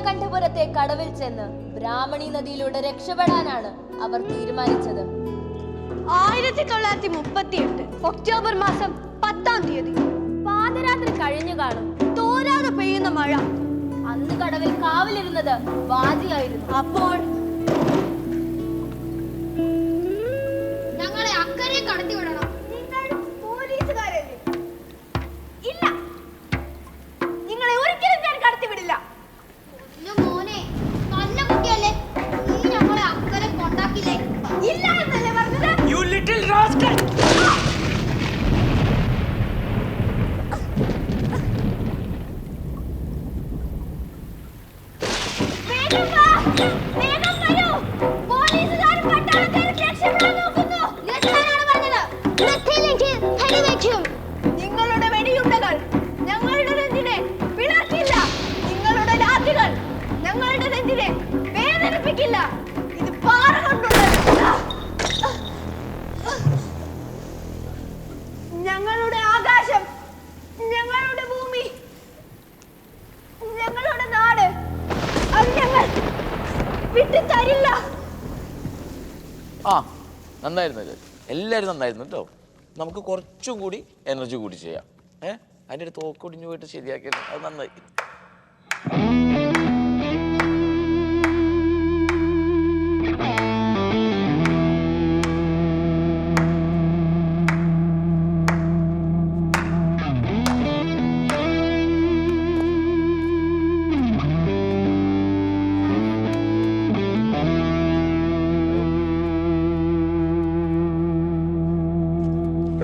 നീലകണ്ഠപുരത്തെ കടവിൽ ചെന്ന് ബ്രാഹ്മണി നദിയിലൂടെ രക്ഷപ്പെടാനാണ് അവർ തീരുമാനിച്ചത്. ആയിരത്തി തൊള്ളായിരത്തി മുപ്പത്തി എട്ട് ഒക്ടോബർ മാസം പത്താം തീയതി. പാതരാത്രി കഴിഞ്ഞു കാണും. തോരാതെ പെയ്യുന്ന മഴ. അന്ന് കടവിൽ കാവലിരുന്നത് വാജിയായിരുന്നു അപ്പോൾ ഞങ്ങളെ അക്കരെ കടത്തി പറഞ്ഞത്? നിർത്തിയില്ലെങ്കിൽ വെടിവെക്കും നിങ്ങളുടെ വെടിയുണ്ടകൾ ഞങ്ങളുടെ നെഞ്ചിനെ പിളർക്കില്ല നിങ്ങളുടെ ലാത്തികൾ ഞങ്ങളുടെ നെഞ്ചിനെ വേദനിപ്പിക്കില്ല. ഇത് പാറ കൊണ്ടുള്ളത് ആ നന്നായിരുന്നു ഇത്. എല്ലാവരും നന്നായിരുന്നു കേട്ടോ നമുക്ക് കുറച്ചും കൂടി എനർജി കൂടി ചെയ്യാം. ഏഹ് അതിന്റെ ഒരു തോക്കൊടിഞ്ഞു പോയിട്ട് ശരിയാക്കിയത് അത് നന്നായി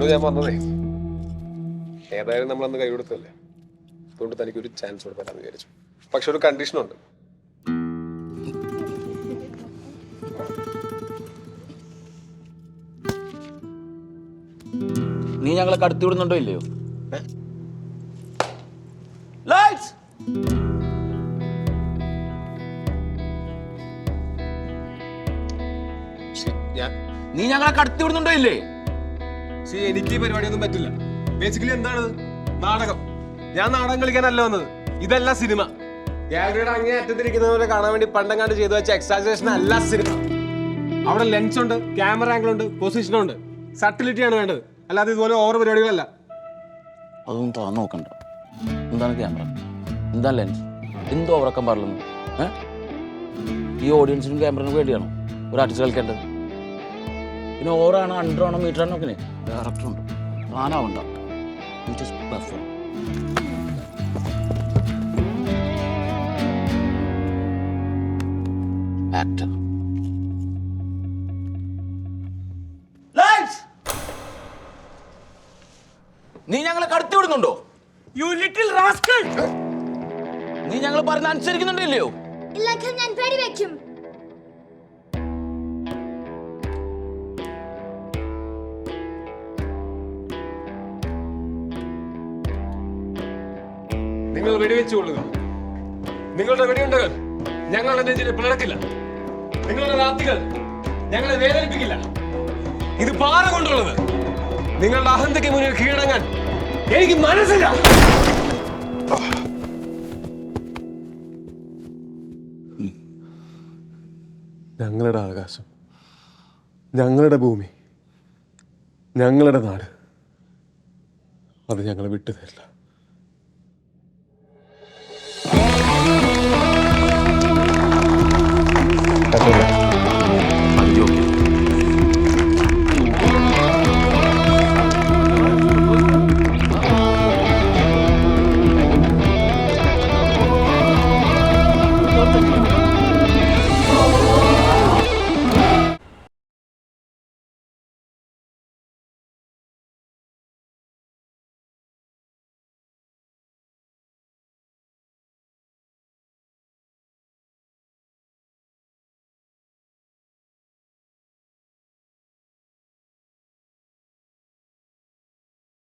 എടോ ഞാൻ വന്നതേ ഏതായാലും നമ്മൾ അന്ന് കൈകൊടുത്തല്ലേ അതുകൊണ്ട് തനിക്ക് ഒരു ചാൻസ് കൊടുക്കാമെന്ന് വിചാരിച്ചു. പക്ഷെ ഒരു കണ്ടീഷനുണ്ട് നീ ഞങ്ങളെ കടത്തി വിടുന്നുണ്ടോ ഇല്ലയോ? ലൈറ്റ്സ് നീ ഞങ്ങളെ കടത്തി വിടുന്നുണ്ടോ ഇല്ലേ? ശ്ശി, എനിക്ക് ഈ പരിപാടിയൊന്നും പറ്റില്ല. ബേസിക്കലി എന്താണ്? നാടകം. ഞാൻ നാടകം കളിക്കാനല്ല വന്നത്. ഇതല്ല സിനിമ. ഗാലറിയുടെ അങ്ങേ അറ്റത്തിരിക്കുന്നവരെ കാണാൻ വേണ്ടി പണ്ടങ്ങാണ്ട് ചെയ്തു വെച്ച എക്സാജറേഷൻ അല്ല സിനിമ. അവിടെ ലെൻസ് ഉണ്ട് ക്യാമറ ആംഗിൾ ഉണ്ട് പൊസിഷനും ഉണ്ട്. സട്ടിലിറ്റി ആണ് വേണ്ടത്. അല്ലാതെ ഇതുപോലെ ഓവർ പരിപാടികളല്ല. അതൊന്നും താൻ നോക്കണ്ട. എന്താണ് ക്യാമറ എന്താ ലെൻസ് എന്തോ ഉറക്കം പാടില്ലെന്ന് ഈ ഓഡിയൻസിനും ക്യാമറയ്ക്കും വേണ്ടിയാണോ? ഒരു ആർട്ടിസ്റ്റ് കളിക്കേണ്ടത്? പിന്നെ ഓവറാണോ അണ്ടർ ആണോ മീറ്റർ ആണോ ഒക്കെ ഡയറക്ടറുണ്ട്. ആനാവുണ്ട് ആക്ടർ നീ ഞങ്ങളെ കടത്തി വിടുന്നുണ്ടോ? യു ലിറ്റിൽ റാസ്കൾ നീ ഞങ്ങൾ പറഞ്ഞ അനുസരിക്കുന്നുണ്ടല്ലയോ ഇല്ലെങ്കിൽ ഞാൻ വെടിവെക്കും നിങ്ങൾ വെടിവെച്ചു കൊള്ളുക നിങ്ങളുടെ വെടിയുണ്ടകൾ ഞങ്ങളുടെ നെഞ്ചിനെ പിളർക്കില്ല. നിങ്ങളുടെ രാത്രികൾ ഞങ്ങളെ വേദനിപ്പിക്കില്ല. ഇത് പാറ കൊണ്ടുള്ളത്. നിങ്ങളുടെ അഹന്തയ്ക്ക് മുന്നിൽ കീഴടങ്ങാൻ എനിക്ക് മനസ്സില്ല. ഞങ്ങളുടെ ആകാശം ഞങ്ങളുടെ ഭൂമി ഞങ്ങളുടെ നാട്. അത് ഞങ്ങളെ വിട്ടു തരില്ല